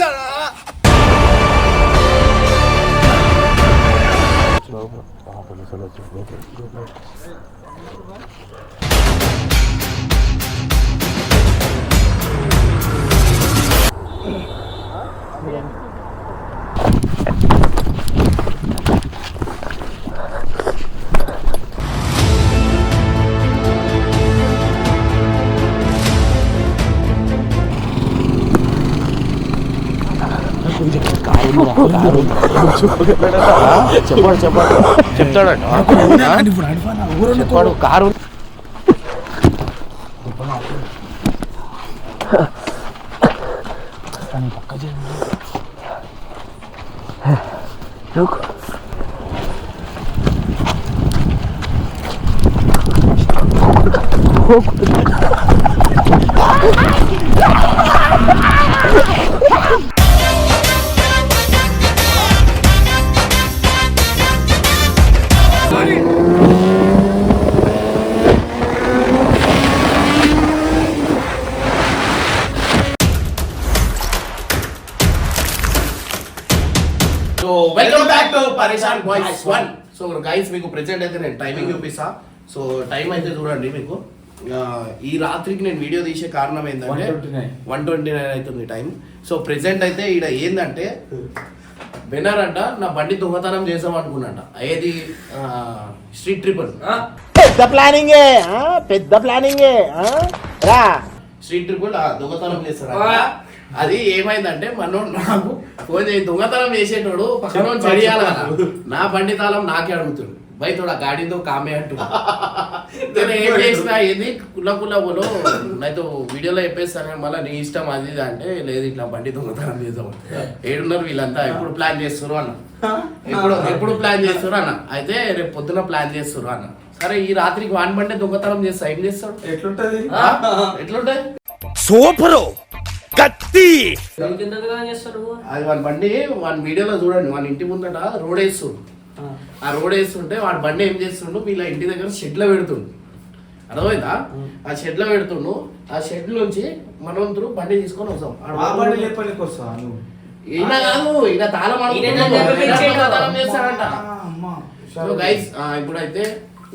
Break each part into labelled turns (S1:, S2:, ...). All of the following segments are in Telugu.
S1: ça là Ciao, on va poser చెప్పాడు చెప్పాడు చెప్తాడట చెప్పాడు కారు సో పరిశాన్ బాయ్స్ వన్ సో గైస్ మీకు ప్రెసెంట్ అయితే నేను టైమింగ్ చూపిస్తా. సో టైం అయితే చూడండి మీకు. ఆ, ఈ రాత్రికి నేను వీడియో తీసే కారణం ఏంటంటే
S2: 129.
S1: వన్ ట్వంటీ నైన్ అవుతుంది టైం సో ప్రెసెంట్ అయితే ఈడ ఏంటంటే బెనర్ అంట నా బండి దొంగతనం చేసాం అనుకున్నట. ఏది స్ట్రీట్ ట్రిపుల్
S3: పెద్ద ప్లానింగ్ పెద్ద ప్లానింగ్ రా.
S1: స్ట్రీట్ ట్రిపుల్ దొంగతనం చేస్తాడు అది ఏమైందంటే మనోడు నాకు ఫోన్ చేసి దొంగతనం చేసేటోడు పక్కన చెడియాలి నా బండి తాళం నాకే అడుగుతాడు. బై తోడా గాడితో కామే అంటూ. నేను ఏం చేసినా ఏంది? కుల్ల కుల్ల పోలో నాతో వీడియోలో చెప్పేస్తాను మళ్ళీ నీ ఇష్టం అది ఇది అంటే లేదు ఇట్లా బండి దొంగతనం చేద్దాం ఏడున్నారు వీళ్ళంతా ఎప్పుడు ప్లాన్ చేస్తారు అన్న. ఎప్పుడు ఎప్పుడు ప్లాన్ చేస్తారు అన్న. అయితే రేపు పొద్దున ప్లాన్ చేస్తారు అన్న. సరే ఈ రాత్రికి వాన్ బండి దొంగతనం చేస్తా. ఏం చేస్తాడు?
S2: ఎట్లుంటది?
S1: ఆ? ఎట్లుంటాయి
S3: సూపరు. కత్తి.
S1: అది వాడి బండి వాడి వీడియోలో చూడండి వాడి ఇంటి ముందట రోడ్ వేస్తుండు ఆ రోడ్ వేస్తుంటే వాడి బండి ఏం చేస్తుండు? వీళ్ళ ఇంటి దగ్గర షెడ్లో పెడుతుండు. అర్థమైందా? ఆ. షెడ్లో పెడుతుండు. ఆ షెడ్ నుంచి మనవంతుడు బండి తీసుకొని వస్తాం. ఈయన కాదు ఈయన తాళం
S4: ఈయన
S1: అడుగుతున్నాడు.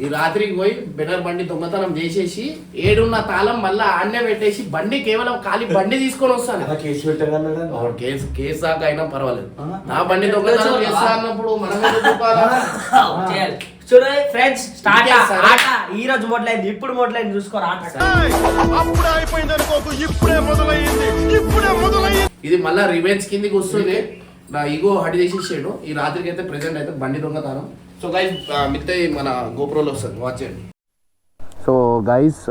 S1: ఈ రాత్రికి పోయి బెనర్ బండి దొంగతనం చేసేసి ఏడున్న తాళం మళ్ళా ఆడనే పెట్టేసి బండి కేవలం ఖాళీ బండి తీసుకొని వస్తాను.
S2: కేసు
S1: కేసు కేసు దాకా అయినా పర్వాలేదు? నా బండి దొంగతనం చేస్తా అన్నప్పుడు మనం
S4: ఫ్రెండ్స్ స్టార్ట్. ఆట. ఈ రోజు మొదలైంది ఇప్పుడు మొదలైంది చూసుకోరు ఆట.
S3: అప్పుడే అయిపోయింది అనుకోకు ఇప్పుడే మొదలయ్యింది ఇప్పుడే మొదలయ్యింది
S1: ఇది మళ్ళా రివెంజ్ కిందికి వస్తుంది. నా ఈగో హడి చేసేసాడు. ఈ రాత్రికి అయితే ప్రెసెంట్ అయితే బండి దొంగతనం. సో గైస్ మిగతా మన గోప్రోలో వస్తుంది. వాచ్ చేయండి.
S5: సో గైస్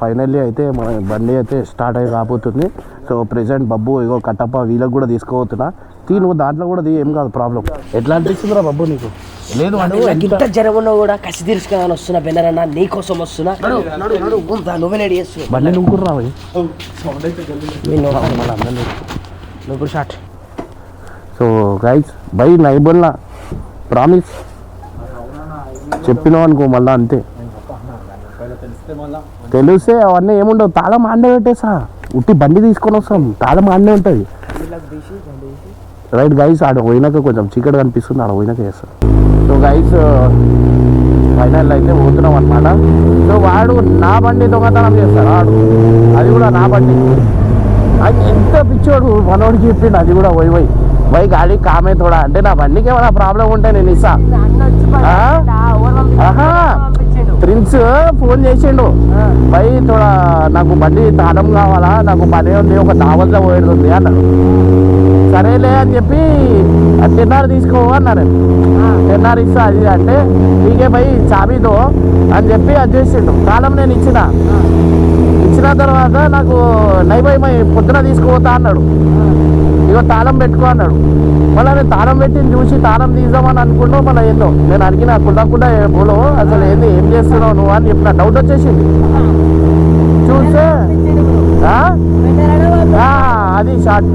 S5: ఫైనల్లీ అయితే మన బండి అయితే స్టార్ట్ అయ్యి రాబోతుంది. సో ప్రెసెంట్ బబ్బు ఇగో కట్టప్ప వీళ్ళకి కూడా తీసుకోబోతున్నా. తీ నువ్వు దాంట్లో కూడా ఏం కాదు ప్రాబ్లం ఎట్లా అనిపిస్తుందిరా బబ్బు నీకు? లేదు
S4: ఇంత కూడా కసి తీర్చుకోవాలని వస్తున్నా బెన్నరన్న నీ కోసం వస్తున్నా. నువ్వే రెడీ చేస్తున్నావు
S5: బండి నువ్వు రావు నువ్వు షార్ట్ సో గైస్ బై నైబుల్లా ప్రామిస్ చెప్పినావు అనుకో మళ్ళా అంతే.
S2: తెలిస్తే
S5: అవన్నీ ఏముండవు. తాళం ఆండే పెట్టేసా ఉట్టి బండి తీసుకొని వస్తాం. తాళం ఆండే ఉంటుంది. రైట్ గైస్ ఆడ పోయినాక కొంచెం చీకటి కనిపిస్తుంది. ఆడ పోయినాక చేస్తాం. సో గైస్ ఫైనల్ అయితే పోతున్నాం అనమాట సో వాడు నా బండి దొంగతనం చేస్తాడు. వాడు అది కూడా నా బండి. అది ఎంత పిచ్చోడు మనోడికి చెప్పిండు అది కూడా పోయి పోయి. పోయి గాడి కామే తోడా. అంటే నా బండికి ఏమైనా ప్రాబ్లం ఉంటే నేను ఇస్తా. ప్రిన్స్ ఫోన్ చేసిండు. పై తోడా నాకు బండి తాళం కావాలా? నాకు పని ఉంది ఒక దావల్లో పోయేది ఉంది అన్నాడు. సరేలే అని చెప్పి తిన్నారు తీసుకో అన్నాను తిన్నారు ఇస్తా అది అంటే నీకే పోయి చాబీతో అని చెప్పి అది చేసిండు. తాళం నేను ఇచ్చిన. ఇచ్చిన తర్వాత నాకు నైబై పొద్దున తీసుకుపోతా అన్నాడు. ఇగో తాళం పెట్టుకో అన్నాడు. మళ్ళీ నేను తాళం పెట్టి చూసి తాళం తీద్దామని అనుకున్నావు మళ్ళీ ఏందో? నేను అడిగిన కుళ్ళకుండా బోలో అసలు ఏంది ఏం చేస్తున్నావు నువ్వు అని చెప్పిన. డౌట్ వచ్చేసింది. చూస్తే అది short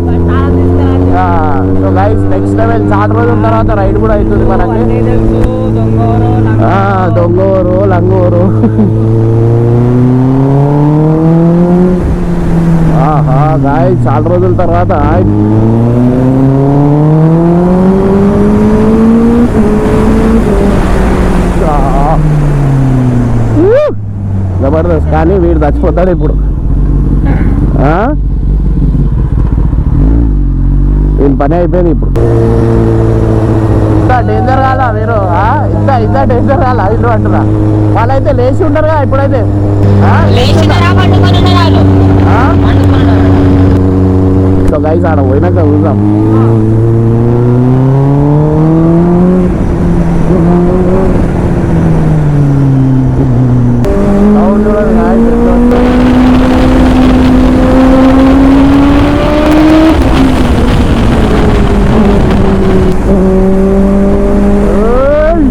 S5: so guys next level చాలా రోజుల తర్వాత రైడ్ కూడా అవుతుంది మనకి. ఆ, దొంగూరు లంగూరు.
S1: చాలా రోజుల తర్వాత. జబర్దస్త్ కానీ వీడు చచ్చిపోతాడు ఇప్పుడు. ఆ? వీని పని అయిపోయింది ఇప్పుడు. ఇంత డేంజర్ కాదా మీరు? ఇంత ఇంత డేంజర్ కాదా ఇల్లు అంటున్నా? వాళ్ళైతే లేచి ఉండరుగా ఇప్పుడైతే. ఆ? ఆ? సో గైస్ ఆడ పోయినాక చూద్దాం అవును చూడండి guys, ఎట్లా ఉందో. ఏయ్!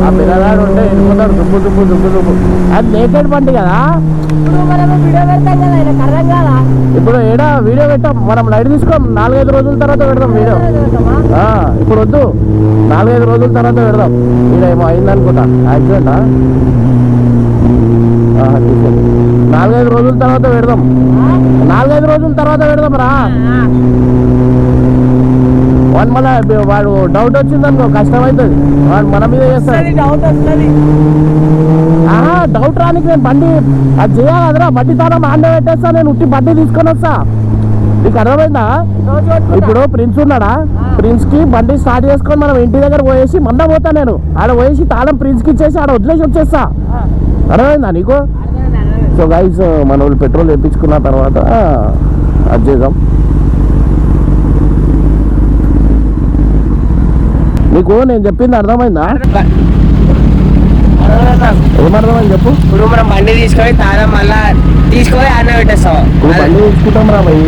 S1: ఆ పిల్లగాడు ఉంటే వెళ్ళిపోతాడు దుబ్బు దుబ్బు దుబ్బు దుబ్బు అది నేకెడ్ బండి కదా
S4: ఇప్పుడు మనము వీడియో పెడతాం కదా ఆయన కర్రం కాదా
S1: ఇప్పుడు ఏడా వీడియో పెట్టాం. మనం లైట్ తీసుకోం. నాలుగైదు రోజుల తర్వాత పెడదాం వీడియో. ఇప్పుడు వద్దు. నాలుగైదు రోజుల తర్వాత పెడదాం. వీడియో ఏమో అయిందనుకుంటా. యాక్సిడెంటా. నాలుగైదు రోజుల తర్వాత పెడదాం. నాలుగైదు రోజుల తర్వాత పెడదాం రా. వాడు మళ్ళా వాడు డౌట్ వచ్చిందనుకో కష్టమవుతుంది వాడు మన మీద చేస్తాడు.
S4: డౌట్ వస్తుంది.
S1: డౌట్ రానికి నేను బండి అది చేయాలి కదరా బండి తాళం ఆండే పెట్టేస్తా నేను ఉట్టి బండి తీసుకొని వస్తా. నీకు అర్థమైందా? ఇప్పుడు ప్రిన్స్ ఉన్నాడా? ప్రిన్స్కి బండి స్టార్ట్ చేసుకొని మనం ఇంటి దగ్గర పోయేసి మంద పోతా నేను. ఆడ పోయేసి తాళం ప్రిన్స్కి ఇచ్చేసి ఆడ వదిలేసి వచ్చేస్తా. అర్థమైందా నీకు? సో గైస్ మన వాళ్ళు పెట్రోల్ వేయించుకున్న తర్వాత అది చేద్దాం. నీకు నేను చెప్పింది అర్థమైందా. ఏమర్థమైంది చెప్పు?
S4: ఇప్పుడు మనం బండి తీసుకొని తాళం మళ్ళా తీసుకొని ఆడ పెట్టేస్తాం.
S1: బండి తీసుకుంటాం రా భయ్.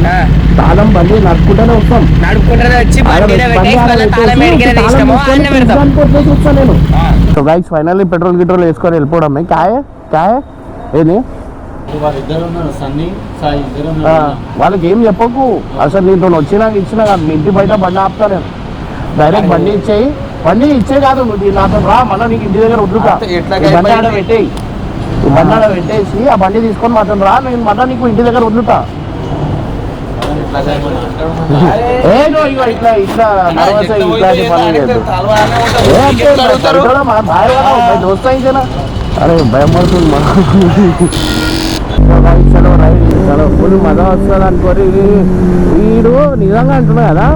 S1: తాళం బండి నడుపుకుంటూనే వస్తాం.
S4: నడుపుకుంటే వచ్చి
S1: నేను. సో గైస్ ఫైనల్లీ పెట్రోల్ గిట్రోల్ వేసుకొని వెళ్ళిపోవడం కాయ? కాయ? ఏది? వాళ్ళకి ఏం చెప్పకు. అసలు నీతో వచ్చినాక ఇచ్చినా కాదు. మీ ఇంటి బయట బండి ఆపుతా నేను. డైరెక్ట్ బండి ఇచ్చేయి. బండి ఇచ్చే కాదు. నువ్వు దీని నాతో రా. మళ్ళీ నీకు ఇంటి దగ్గర వద్దుతా
S6: అంతే, ఎట్లా
S1: ఈ బండి ఆడ
S6: అయిపోయింది?
S1: పెట్టేయి. ఈ బండి ఆడ పెట్టేసి ఆ బండి తీసుకొని మాత్రం రా. నేను మళ్ళీ నీకు ఇంటి దగ్గర వద్దుతా
S6: ఇట్లా
S1: ఇట్లా దోస్తా అరే భయం పడుతుంది చలో ఫుల్ మజా వస్తుంది అనుకోరి. వీడు నిజంగా అంటున్నా కదా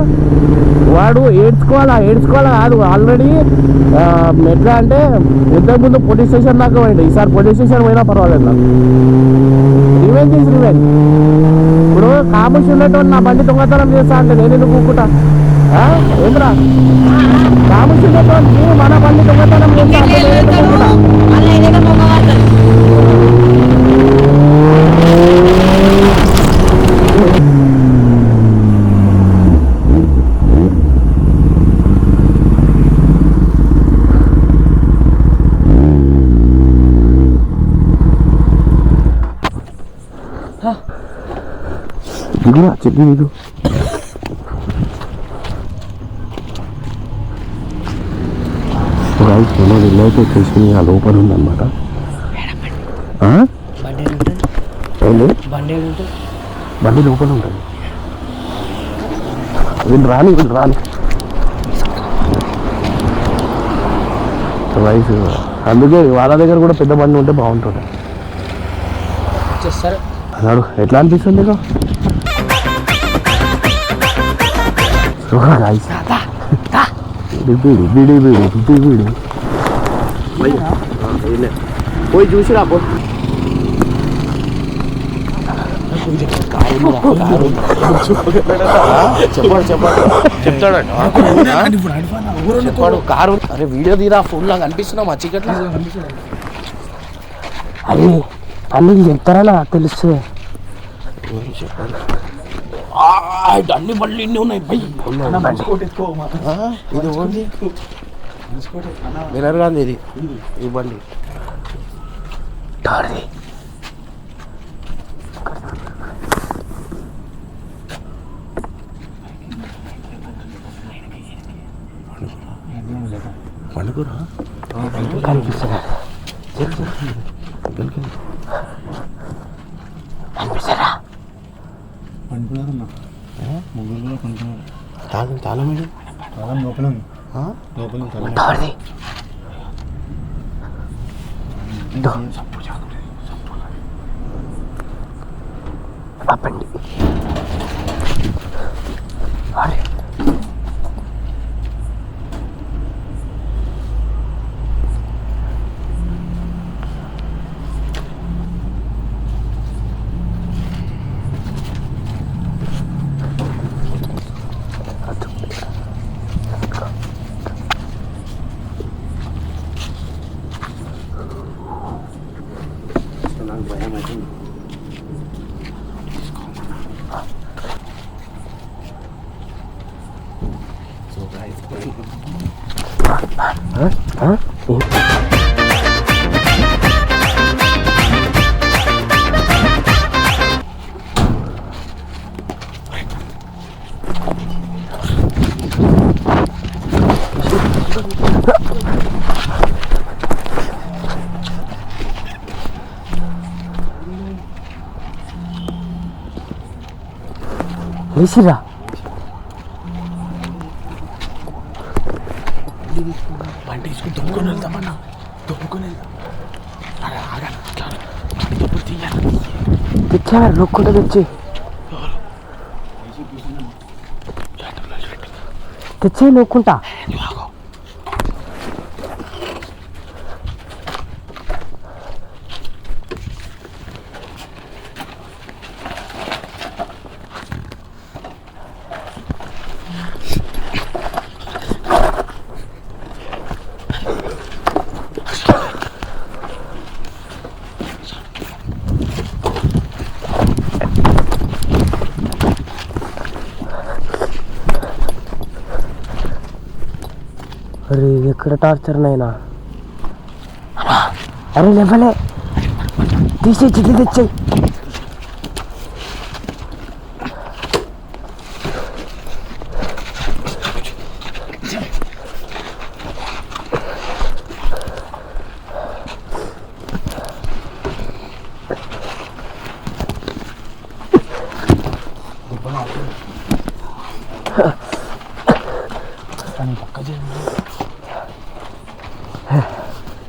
S1: వాడు ఏడ్చుకోవాలా ఏడ్చుకోవాలా కాదు. ఆల్రెడీ ఎట్లా అంటే ఇంతకుముందు పోలీస్ స్టేషన్ దాకా పోయిండు. ఈసారి పోలీస్ స్టేషన్ పోయినా పర్వాలేదు నాకు. రివెంజ్ ఈజ్ రివెంజ్ ఇప్పుడు కాముషి ఉన్నటువంటి నా బండి దొంగతనం చేస్తా అంటే నేను ఎందుకు కూకుంటా ఏంద్రా? కాముషి ఉన్నటువంటి మన బండి దొంగతనం చేస్తా అంటే నేను ఎందుకు దిగు రైట్ మనం వెళ్ళైతే తెలుసుకుని ఆ లోపల ఉందన్నమాట?
S4: బండి
S1: లోపల ఉంటుంది. వీళ్ళు రాని వీళ్ళు రాని. రైస్ అందుకే వాళ్ళ దగ్గర కూడా పెద్ద బండి ఉంటే బాగుంటుంది అన్నాడు ఎట్లా అనిపిస్తుంది నీకు? పోయి చూసిరా పో చెప్పాడు చెప్పాడు చెప్తాడు చెప్పాడు కారు అరే వీడియో తీరా ఫోన్ లాగా అనిపిస్తున్నావు మా చికెట్ అరే అన్ని చెప్తారా తెలుస్తుంది అన్ని బండ్లు ఇన్ని ఉన్నాయి. ఇది ఓన్లీ? గాంధీ ఇది. ఈ బండి. పండుకురా? తాళం ఏంటి?
S6: తాళం లోపల ఉంది? లోపల తాళం.
S4: ఉంటారు ఆ? ఏం? లేచిరా
S1: బండి স্যার লক্ষ্যটা দেখছি। দেখছি লক্ষণটা అరే
S4: ఎక్కడ టార్చర్ నైనా అరే లేవలే తీసే చిట్టి తెచ్చాయి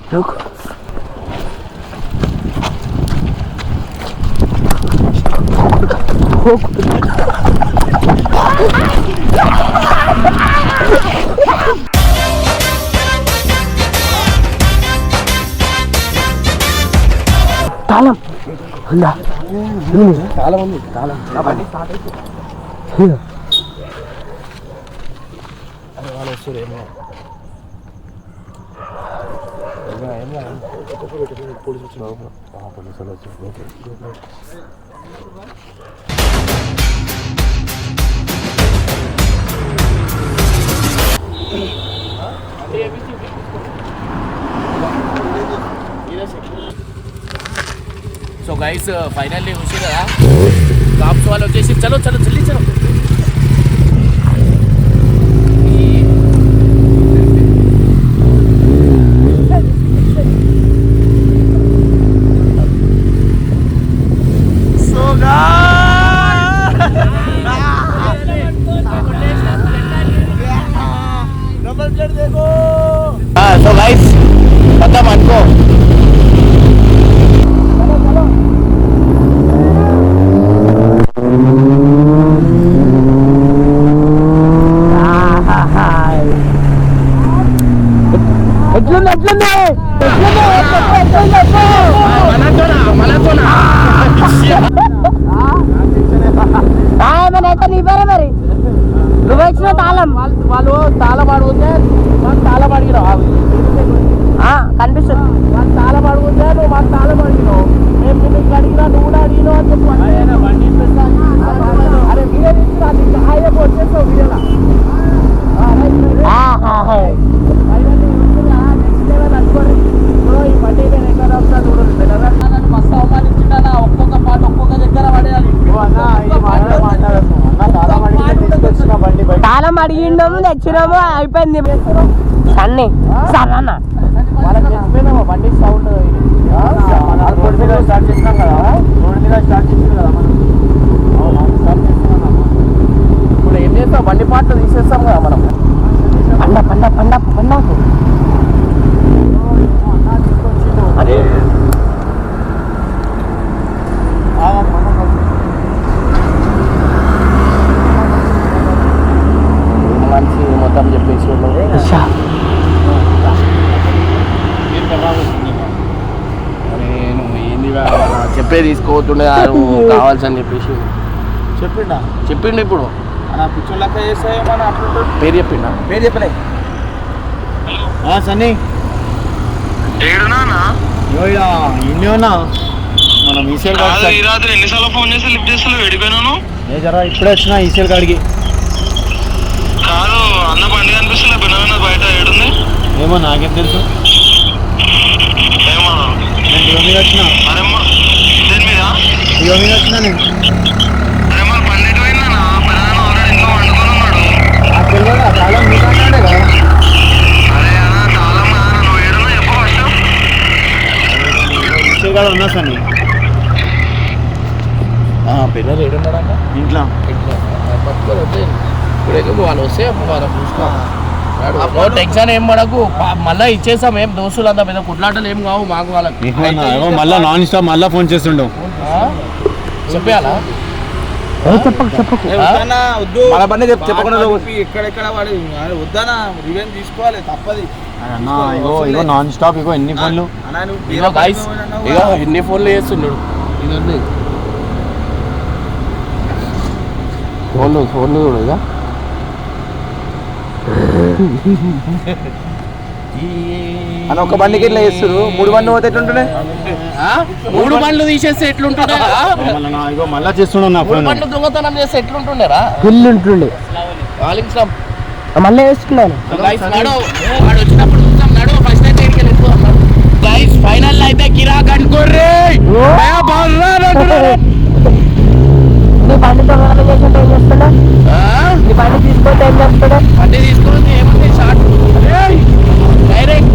S4: Look. తాళం ఉందా తాళం ఉంది తాళం వాళ్ళు వస్తారు ఏమో
S1: సో గైస్ ఫైనల్లీ చూసి కదా కాప్స్ వాళ్ళు వచ్చేసి చలో చలో చెల్లి చలో నీ పేరే మరి? నువ్వు
S4: ఇచ్చిన తాళం. వాళ్ళు తాళం ఆడుకుంటే
S1: తాళం అడిగిన అయిపోయింది సన్ని తెలిసిపోయిందేమో బండి సౌండ్
S6: రోడ్ మీద స్టార్ట్ చేసినాం కదా. రోడ్ మీద స్టార్ట్ చేసినాం కదా మనం.
S1: ఇప్పుడు ఏం చేస్తాం? బండి పాటలు తీసేస్తాం కదా మనం
S4: పండ పండ పండ పండకు
S1: అదే మంచి మొత్తం చెప్పేసి ఉన్నది. అరే నువ్వు ఏంది రా, చెప్పే తీసుకోవద్తుండే కావాల్సని చెప్పేసి.
S6: చెప్పిండా?
S1: చెప్పిండు ఇప్పుడు. పేరు చెప్పిండా?
S6: పేరు చెప్పలే. సన్నీ. ఉన్నా? మనం ఈసీఎల్
S7: ఈ రాత్రి ఎన్నిసార్లు ఫోన్ చేసి లిఫ్ట్ చేస్తలేవు వెళ్ళిపోయినాను
S6: ఏ జరా ఇప్పుడే వచ్చిన ఈసీఎల్ కాడికి
S7: కాదు అన్న బండి కనిపిస్తలే పిల్లల బయట ఏడుంది.
S6: ఏమో నాకేం తెలుసు.
S7: ఏమన్నా
S6: నేను దివ మీద వచ్చిన
S7: వండుకొని ఉన్నాడు.
S6: ఆ తెలియదా చాలా కదా?
S7: మా నువ్వు ఏడున్నా చెప్పు ఫస్ట్.
S6: ఈసీఎల్ కాడ ఉన్నా సన్నీ
S1: పిల్లలు ఏడున్నాడన్న
S6: ఇంట్లో.
S1: ఇప్పుడు వాళ్ళు వస్తే అప్పుడు వాళ్ళని చూసుకో. టెన్షన్ ఏం పడకు. మళ్ళా ఇచ్చేసాం ఏం దోస్తులు అంతా మీద కుట్లాటలు ఏం కావు మాకు వాళ్ళకి.
S6: మళ్ళా నాన్ స్టాప్ మళ్ళా ఫోన్ చేస్తుండవు
S1: ఆ? చెప్పేయాలా
S4: చెప్పకు చెప్పకు.
S6: మన బండి చెప్పకుండా ఎక్కడెక్కడ వాడు వద్దానా రివెంజ్ తీసుకోవాలి తప్పది. ఇగో ఇగో నాన్ స్టాప్ ఇగో ఎన్ని పనులు
S1: ఇగో గైస్ ఇగో ఎన్ని ఫోన్లు చేస్తున్నాడు ఇది ఉంది ఫోన్లు ఫోన్లు చూడు ఇక
S6: అని ఒక బండికి ఇట్లా చేస్తారు మూడు బండి పోతే ఎట్లుంటున్నాయి?
S1: ఆ? మూడు బండ్లు తీసేస్తే ఎట్లుంటుండే
S6: మళ్ళా
S1: బండ్లు దొంగతనం చేస్తే ఎట్లుంటుండేరా?
S4: ఫుల్ ఉంటుండే
S1: కాలింగ్
S4: మళ్ళీ వేసుకున్నాను.
S1: వాడు వచ్చినప్పుడు చూద్దాం నడు. ఫస్ట్ అయితే గైస్ ఫైనల్ అయితే అనుకోర్రి
S4: నీ బండి దొంగతనం చేసినట్టు ఏం చేస్తున్నా నీ బండి తీసుకుంటే ఏం చేస్తున్నా
S1: అంటే తీసుకుని ఏముంది షార్ట్ డైరెక్ట్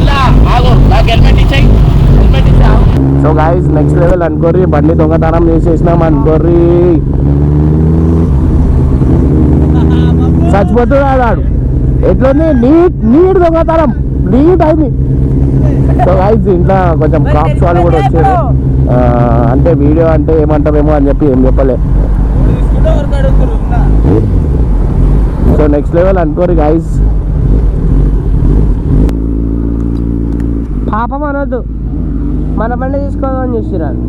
S1: ఇలా ఆగు నాకు హెల్మెట్ ఇచ్చాయి హెల్మెట్ ఇచ్చా సో గైస్ నెక్స్ట్ లెవెల్ అనుకోర్రి బండి దొంగతనం చేసేసినాం అనుకోర్రి చచ్చిపోతున్నాడు ఆడు ఎట్లుంది? నీట్ నీట్ దొంగతనం. నీట్ అయింది. సో గైస్ ఇంట్లో కొంచెం క్రాప్స్ వాళ్ళు కూడా వచ్చారు. అంటే వీడియో అంటే ఏమంటారేమో అని చెప్పి ఏం చెప్పలే. సో నెక్స్ట్ లెవెల్ అనుకోరు గైస్
S4: పాపం అనొద్దు. మన బండి తీసుకోవాలని చూసిరాను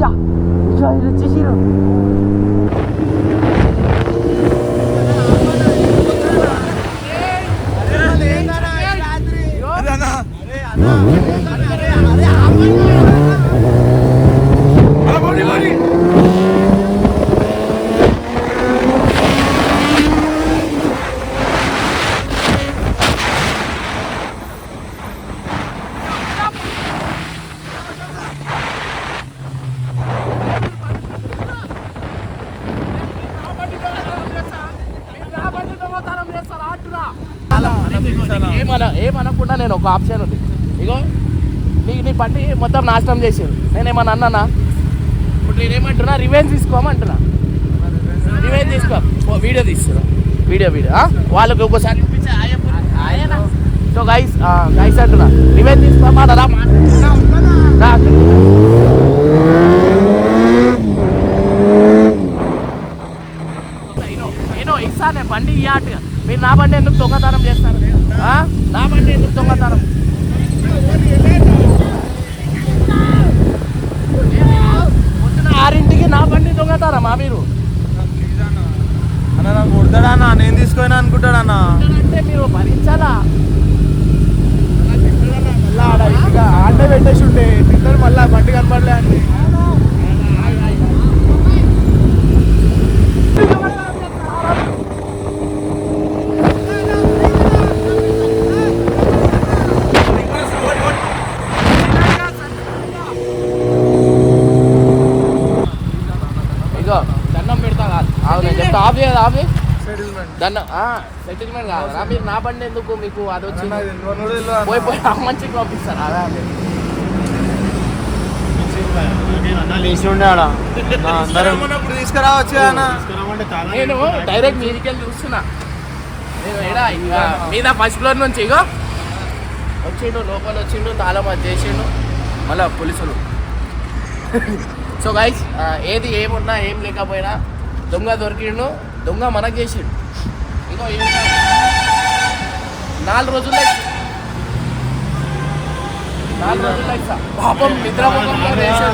S4: యా, యా, ఇది వచ్చేసిర్రు.
S1: ఏమన ఏమనకుండా నేను ఒక ఆప్షన్ ఉంది. ఇగో నీ నీ బండి మొత్తం నాశనం చేసారు నేనేమన్నా అన్నానా? ఇప్పుడు నేనేమంటున్నా రివెంజ్ తీసుకోమంటున్నా. రివెంజ్ తీసుకో. వీడియో తీస్తున్నా. వీడియో వీడియో వాళ్ళకి ఒక్కోసారి ఆయన? సో గైస్ గైస్ అంటున్నా రివెంజ్ తీసుకోమాట రా రా. నేను నేను ఇస్తానే బండి ఇయ్యాటుగా మీరు నా బండి ఎందుకు దొంగతనం చేస్తారు? నా బండి ఎందుకు దొంగతనం. పొద్దున ఆరింటికి నా బండి దొంగతనమా మీరు?
S6: అన్న నాకు కొడతాడన్నా నేను తీసుకొని అనుకుంటాడన్నా.
S1: అంటే మీరు భరించాలా?
S6: ఆటే పెట్టేసి ఉంటే తింటారు మళ్ళీ బండి కనపడలే అంటే
S1: ఉంది కదా ఆమె దాన్ని సెటిల్మెంట్ కాదా. మీరు నా బండి ఎందుకు మీకు అది వచ్చింది? పోయి పోయి ఆ మంచికి పంపిస్తారు అదే అదే. నేను డైరెక్ట్ మీదికి వెళ్ళి చూస్తున్నా. నేను మీద ఫస్ట్ ఫ్లోర్ నుంచి ఇగో. వచ్చిండు లోపల వచ్చిండు తాళం అది చేసిండు. మళ్ళా పోలీసులు. సో గైస్ ఏది ఏమున్నా ఏం లేకపోయినా దొంగ దొరికిండు దొంగ మనకు చేసిండు ఇంకో కాదు. నాలుగు రోజుల్లో నాలుగు రోజుల్లో ఇస్తా. పాపం నిద్ర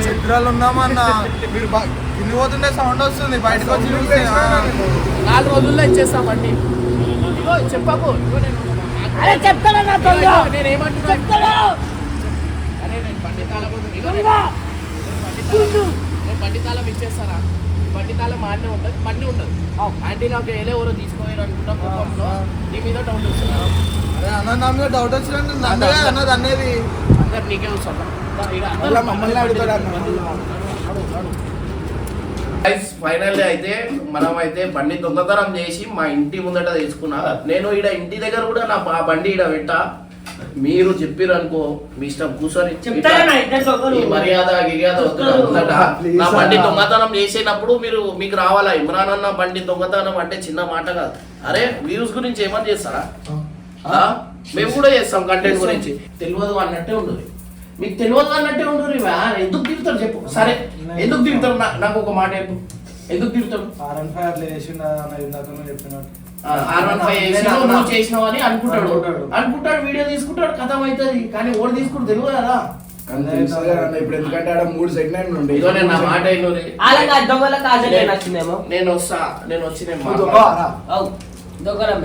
S3: నిద్రలు ఉన్నామన్న మీరు బా- ఇల్లు పోతుంటే సౌండ్ వస్తుంది బయటకు వచ్చి.
S1: నాలుగు రోజుల్లో ఇచ్చేస్తామండి చెప్పకు. ఇగో నేను
S5: అరే చెప్తాడన్నా
S1: నేను ఏమంటున్నా? అరే నేను. ఇగో నేను- తాళం- నేను బండి తాళం ఆడనే ఉంటుంది బండి ఉండదు. ఆంటీ నాకు ఏలే ఎవరో తీసుకోవాలి అనుకున్నా కోపంలో. నీ మీద డౌట్ వస్తున్నా
S3: అరే అన్న నా మీద డౌట్ వచ్చినట్టు నన్ను అన్నది అనేది
S1: అందరు నీకే వస్తున్నా
S3: మమ్మల్ని అడుగుతాడు
S1: అయితే మనం అయితే బండి దొంగతనం చేసి మా ఇంటి ముందట తీసుకున్నా. నేను ఈడ ఇంటి దగ్గర కూడా నా బండి ఈడ పెట్టా. మీరు చెప్పిర్రు అనుకో మీ ఇష్టం. కూర్చొని. ఈ మర్యాద గిర్యాద. నా బండి దొంగతనం చేసేటప్పుడు మీరు మీకు రావాలా? ఇమ్రాన్ అన్న బండి దొంగతనం అంటే చిన్న మాట కాదు. అరే వ్యూస్ గురించి ఏమని చేస్తారా? ఆ? మేము కూడా చేస్తాం కంటెంట్ గురించి. తెలియదు అన్నట్టే ఉండదు మీకు తెలియదు అన్నట్టే ఉండదు. ఎందుకు తిరుగుతారు చెప్పు. సరే ఎందుకు తిరుగుతారు? నా- నాకు ఒక మాట చెప్పు. ఎందుకు తిరుగుతారు?
S3: ఆర్ఎన్
S1: ఆర్ వన్ ఫైవ్ చేసినావు, నువ్వు చేసినావు అని అనుకుంటాడు.
S3: అనుకుంటాడు.
S1: వీడియో తీసుకుంటాడు కథం అవుతుంది కానీ ఓడి తీసుకుంటాడు తెలియదు కదా.
S3: ఇప్పుడు ఎందుకంటే ఆడ మూడు సెకండ్ ఉండే.
S1: ఇదో నేను నా మాట నేను వస్తా నేను వచ్చి నేను
S3: నువ్వు
S1: మాట్లాడతా.
S3: దొంగ రా.
S5: అవు దొంగలం